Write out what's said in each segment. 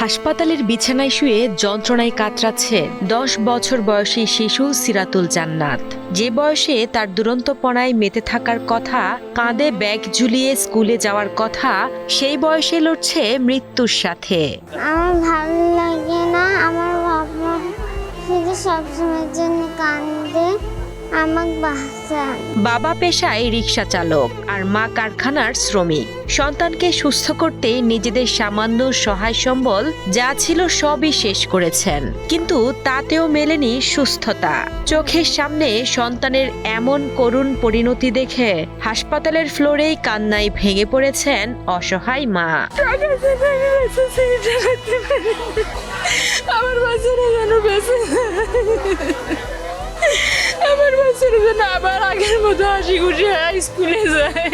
হাসপাতালের বিছানায় শুয়ে যন্ত্রণায় কাতরাচ্ছে দশ বছর বয়সী শিশু সিরাতুল জান্নাত। যে বয়সে তার দুরন্তপনায় মেতে থাকার কথা, কাঁধে ব্যাগ ঝুলিয়ে স্কুলে যাওয়ার কথা, সেই বয়সে লড়ছে মৃত্যুর সাথে। আমার ভালো লাগে না, আমার বাবা শুধু সবসময়ের জন্য বাঁচান বাবা পেশায় রিক্সা চালক আর মা কারখানার শ্রমিক। সন্তানকে সুস্থ করতে নিজেদের সামান্য সহায় সম্বল যা ছিল সবই শেষ করেছেন। কিন্তু তাতেও মেলেনি সুস্থতা। চোখের সামনে সন্তানের এমন করুণ পরিণতি দেখে হাসপাতালের ফ্লোরেই কান্নায় ভেঙে পড়েছেন অসহায় মা। আমার বাচ্চারা যেন বেঁচে আবার মতো হাসি স্কুলে যায়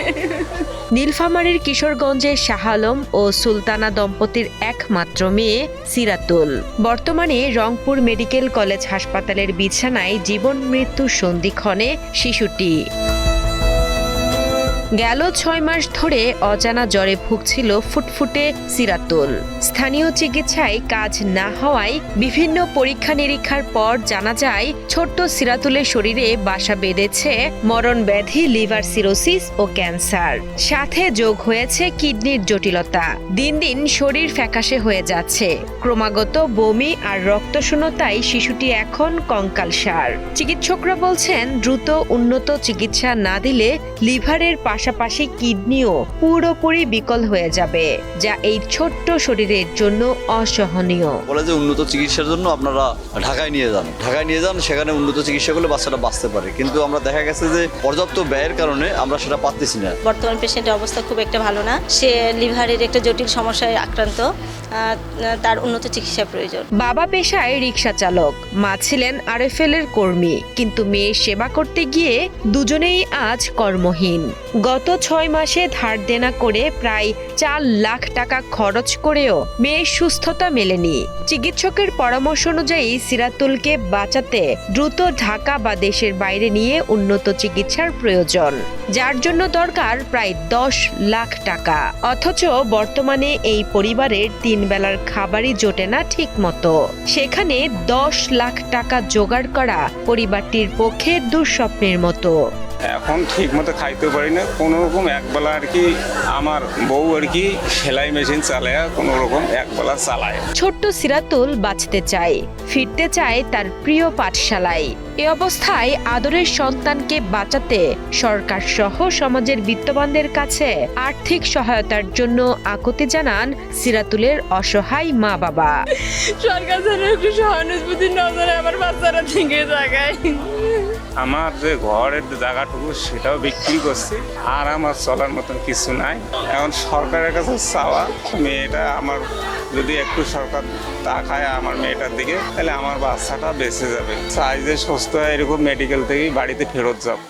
নীলফামারীর কিশোরগঞ্জের শাহ আলম ও সুলতানা দম্পতির একমাত্র মেয়ে সিরাতুল। বর্তমানে রংপুর মেডিকেল কলেজ হাসপাতালের বিছানায় জীবন মৃত্যু সন্ধিক্ষণে শিশুটি। গেল ছয় মাস ধরে অজানা জ্বরে ভুগছিল ফুটফুটে সিরাতুল স্থানীয় চিকিৎসায় কাজ না হওয়ায় বিভিন্ন পরীক্ষা নিরীক্ষার পর জানা যায়, ছোট্ট সিরাতুলের শরীরে বাসা বেঁধেছে মরণ ব্যাধি, লিভার সিরোসিস ও ক্যান্সার। সাথে যোগ হয়েছে কিডনির জটিলতা। দিন দিন শরীর ফ্যাকাশে হয়ে যাচ্ছে। ক্রমাগত বমি আর রক্তশূন্যতায় শিশুটি এখন কঙ্কালসার চিকিৎসকরা বলছেন, দ্রুত উন্নত চিকিৎসা না দিলে লিভারের পাশাপাশি কিডনিও পুরোপুরি বিকল হয়ে যাবে যা এই ছোট্ট শরীরের জন্য অসহনীয়। বলে যে উন্নত চিকিৎসার জন্য আপনারা ঢাকায় নিয়ে যান। ঢাকায় নিয়ে যান সেখানে উন্নত চিকিৎসা করলে বাচ্চাটা বাঁচতে পারে। কিন্তু আমরা দেখা গেছে যে পর্যাপ্ত ব্যয়ের কারণে আমরা সেটা পাচ্ছি না। বর্তমান পেশেন্টের অবস্থা খুব একটা ভালো না। সে লিভারের একটা জটিল সমস্যায় আক্রান্ত। আহ, তার উন্নত চিকিৎসা প্রয়োজন। বাবা পেশায় রিক্সা চালক মা ছিলেন আরএফএল এর কর্মী। কিন্তু মেয়ে সেবা করতে গিয়ে দুজনেই আজ কর্মহীন। গত ছয় মাসে ধার দেনা করে প্রায় চার লাখ টাকা খরচ করেও মেয়ের সুস্থতা মেলেনি। চিকিৎসকের পরামর্শ অনুযায়ী সিরাতুলকে বাঁচাতে দ্রুত ঢাকা বা দেশের বাইরে নিয়ে উন্নত চিকিৎসার প্রয়োজন। যার জন্য দরকার প্রায় দশ লাখ টাকা। অথচ বর্তমানে এই পরিবারের তিন বেলার খাবারই জোটে না ঠিক মতো সেখানে দশ লাখ টাকা জোগাড় করা পরিবারটির পক্ষে দুঃস্বপ্নের মতো। এখন ঠিক মতো খাইতে পারি না। কোনো রকম একবেলা আর কি আমার বউ আর কি সেলাই মেশিন চালায় কোনো রকম একবেলা চালায়। ছোট্ট সিরাতুল বাঁচতে চায় ফিরতে চায় তার প্রিয় পাঠশালায়। এ অবস্থায় আদরের সন্তানকে বাঁচাতে সরকার সহ সমাজের বিত্তবানদের কাছে আর্থিক সহায়তার জন্য আকুতি জানান সিরাতুলের অসহায় মা বাবা সরকার যেন একটু সহানুভূতি নজরে আমার বাচ্চারা থেকে জায়গায় আমার যে ঘরের জায়গাটুকু সেটাও বিক্রি করছি, আর আমার চলার মতন কিছু নাই। এখন সরকারের কাছে চাওয়া, মেয়েটা আমার যদি একটু সরকার তাকায় আমার মেয়েটার দিকে, তাহলে আমার বাচ্চাটা বেঁচে যাবে। চাই যে সুস্থ হয় এরকম মেডিকেল থেকেই বাড়িতে ফেরত যাব।